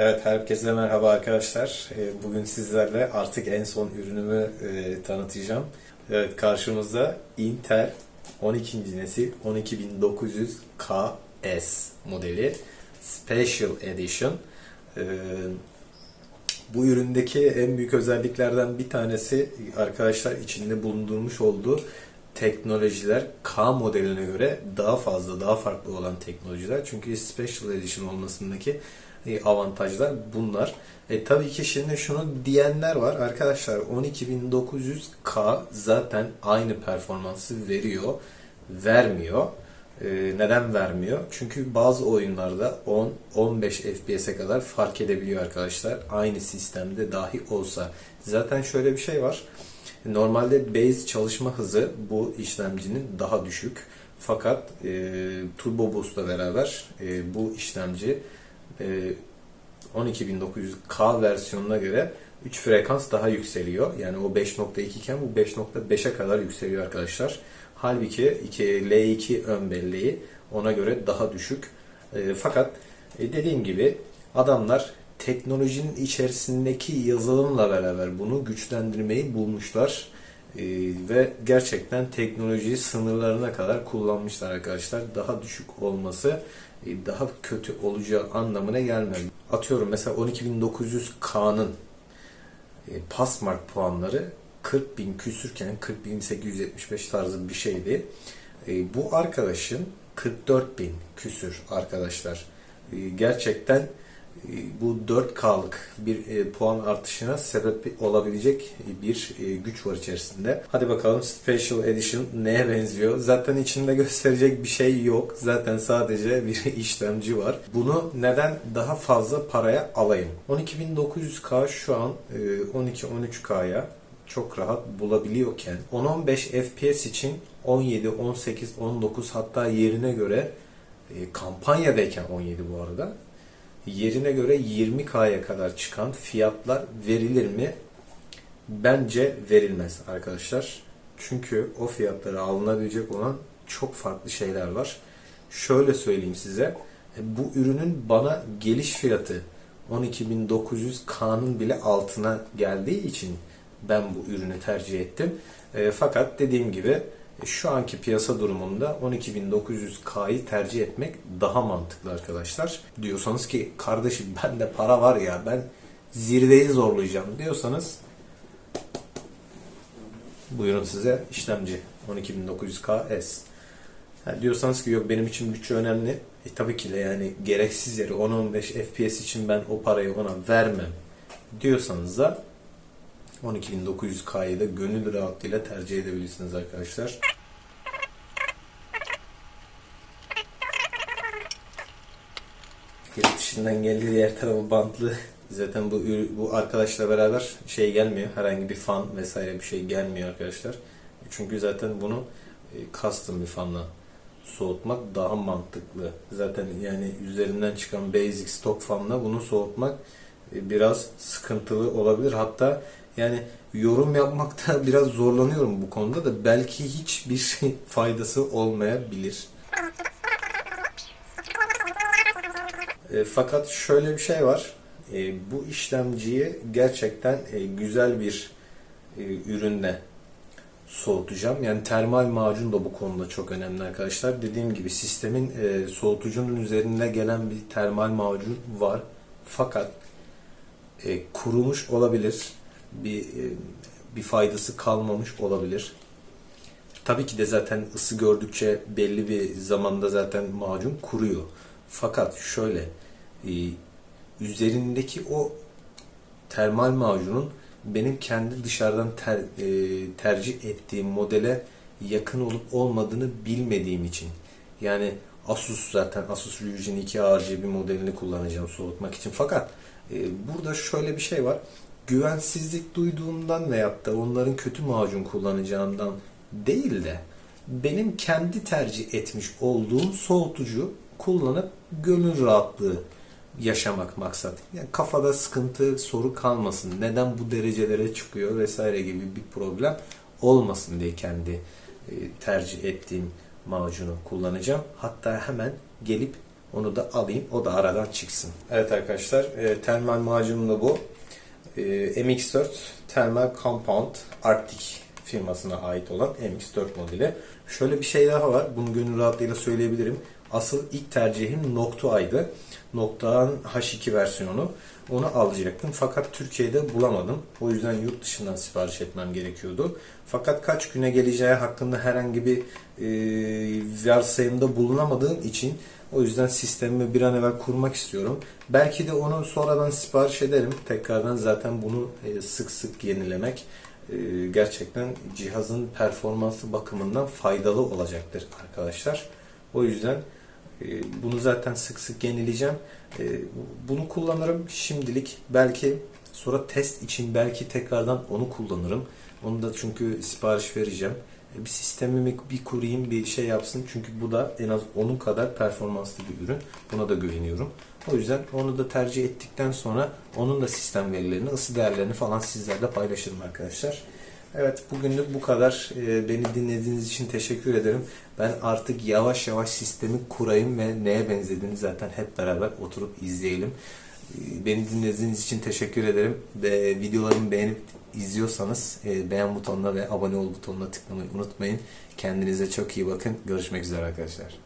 Evet, herkese merhaba arkadaşlar. Ee, Bugün sizlerle artık en son ürünümü e, tanıtacağım. Evet, karşımızda Intel 12. nesil 12900KS modeli Special Edition. Ee, Bu üründeki en büyük özelliklerden bir tanesi arkadaşlar içinde bulundurmuş olduğu teknolojiler K modeline göre daha fazla, daha farklı olan teknolojiler. Çünkü Special Edition olmasındaki avantajlar bunlar. E, tabii ki şimdi şunu diyenler var. Arkadaşlar 12900K zaten aynı performansı veriyor. Vermiyor. E, neden vermiyor? Çünkü bazı oyunlarda 10-15 FPS'e kadar fark edebiliyor arkadaşlar. Aynı sistemde dahi olsa. Zaten şöyle bir şey var. Normalde base çalışma hızı bu işlemcinin daha düşük. Fakat e, Turbo Boost'la beraber e, bu işlemci e, 12900K versiyonuna göre 3 frekans daha yükseliyor. Yani o 5.2 iken bu 5.5'e kadar yükseliyor arkadaşlar. Halbuki iki, L2 ön belleği ona göre daha düşük. E, fakat e, dediğim gibi adamlar teknolojinin içerisindeki yazılımla beraber bunu güçlendirmeyi bulmuşlar. Ee, ve gerçekten teknolojiyi sınırlarına kadar kullanmışlar arkadaşlar. Daha düşük olması e, daha kötü olacağı anlamına gelmez. Atıyorum mesela 12900K'nın e, Passmark puanları 40.000 küsürken 40.875 tarzı bir şeydi. E, bu arkadaşın 44.000 küsür arkadaşlar. Gerçekten bu 4K'lık bir e, puan artışına sebep olabilecek bir e, güç var içerisinde. Hadi bakalım Special Edition neye benziyor? Zaten içinde gösterecek bir şey yok. Zaten sadece bir işlemci var. Bunu neden daha fazla paraya alayım? 12900K şu an 12-13K'ya çok rahat bulabiliyorken 10-15 FPS için 17, 18, 19 hatta yerine göre kampanyadayken 17 bu arada yerine göre 20K'ya kadar çıkan fiyatlar verilir mi? Bence verilmez arkadaşlar. Çünkü o fiyatlara alınabilecek olan çok farklı şeyler var. Şöyle söyleyeyim size. Bu ürünün bana geliş fiyatı 12.900K'nın bile altına geldiği için ben bu ürünü tercih ettim. E, fakat dediğim gibi şu anki piyasa durumunda 12.900K'yı tercih etmek daha mantıklı arkadaşlar. Diyorsanız ki kardeşim bende para var ya ben zirveyi zorlayacağım diyorsanız buyurun size işlemci 12900KS. Yani diyorsanız ki yok benim için bütçe önemli. E tabii ki de yani gereksiz yere 10-15 FPS için ben o parayı ona vermem diyorsanız da 12.900K'yı da gönül rahatlığıyla tercih edebilirsiniz arkadaşlar. Yurt dışından geldiği diğer tarafı bantlı. Zaten bu bu arkadaşla beraber şey gelmiyor. Herhangi bir fan vesaire bir şey gelmiyor arkadaşlar. Çünkü zaten bunu e, custom bir fanla soğutmak daha mantıklı. Zaten yani üzerinden çıkan basic stock fanla bunu soğutmak biraz sıkıntılı olabilir. Hatta yani yorum yapmakta biraz zorlanıyorum bu konuda da belki hiçbir şey faydası olmayabilir. E, fakat şöyle bir şey var. E, bu işlemciyi gerçekten e, güzel bir e, ürünle soğutacağım. Yani termal macun da bu konuda çok önemli arkadaşlar. Dediğim gibi sistemin e, soğutucunun üzerine gelen bir termal macun var. Fakat e, kurumuş olabilir. Bir e, bir faydası kalmamış olabilir. Tabii ki de zaten ısı gördükçe belli bir zamanda zaten macun kuruyor. Fakat şöyle e, üzerindeki o termal macunun benim kendi dışarıdan ter, e, tercih ettiğim modele yakın olup olmadığını bilmediğim için yani Asus zaten Asus Fusion 2 RGB modelini kullanacağım soğutmak için. Fakat e, burada şöyle bir şey var. Güvensizlik duyduğumdan veyahut da onların kötü macun kullanacağından değil de benim kendi tercih etmiş olduğum soğutucu kullanıp gönül rahatlığı yaşamak maksat. Yani kafada sıkıntı, soru kalmasın. Neden bu derecelere çıkıyor vesaire gibi bir problem olmasın diye kendi e, tercih ettiğim macunu kullanacağım. Hatta hemen gelip Onu da alayım. O da aradan çıksın. Evet arkadaşlar. E, termal macunum da bu. E, MX4 Thermal Compound Arctic firmasına ait olan MX4 modeli. Şöyle bir şey daha var. Bunu gönül rahatlığıyla söyleyebilirim. Asıl ilk tercihim Noctua'ydı. Noctua'nın H2 versiyonu. Onu alacaktım. Fakat Türkiye'de bulamadım. O yüzden yurt dışından sipariş etmem gerekiyordu. Fakat kaç güne geleceği hakkında herhangi bir e, varsayımda bulunamadığım için o yüzden sistemimi bir an evvel kurmak istiyorum. Belki de onu sonradan sipariş ederim. Tekrardan zaten bunu e, sık sık yenilemek e, gerçekten cihazın performansı bakımından faydalı olacaktır arkadaşlar. O yüzden bunu zaten sık sık yenileyeceğim. E, Bunu kullanırım şimdilik. Belki sonra test için belki tekrardan onu kullanırım. Onu da çünkü sipariş vereceğim. E, Bir sistemimi bir kurayım, bir şey yapsın. Çünkü bu da en az onun kadar performanslı bir ürün. Buna da güveniyorum. O yüzden onu da tercih ettikten sonra onun da sistem verilerini, ısı değerlerini falan sizlerle paylaşırım arkadaşlar. Evet bugünlük bu kadar. Ee, Beni dinlediğiniz için teşekkür ederim. Ben artık yavaş yavaş sistemi kurayım ve neye benzediğini zaten hep beraber oturup izleyelim. Ee, Beni dinlediğiniz için teşekkür ederim. Ve videolarımı beğenip izliyorsanız e, beğen butonuna ve abone ol butonuna tıklamayı unutmayın. Kendinize çok iyi bakın. Görüşmek üzere arkadaşlar.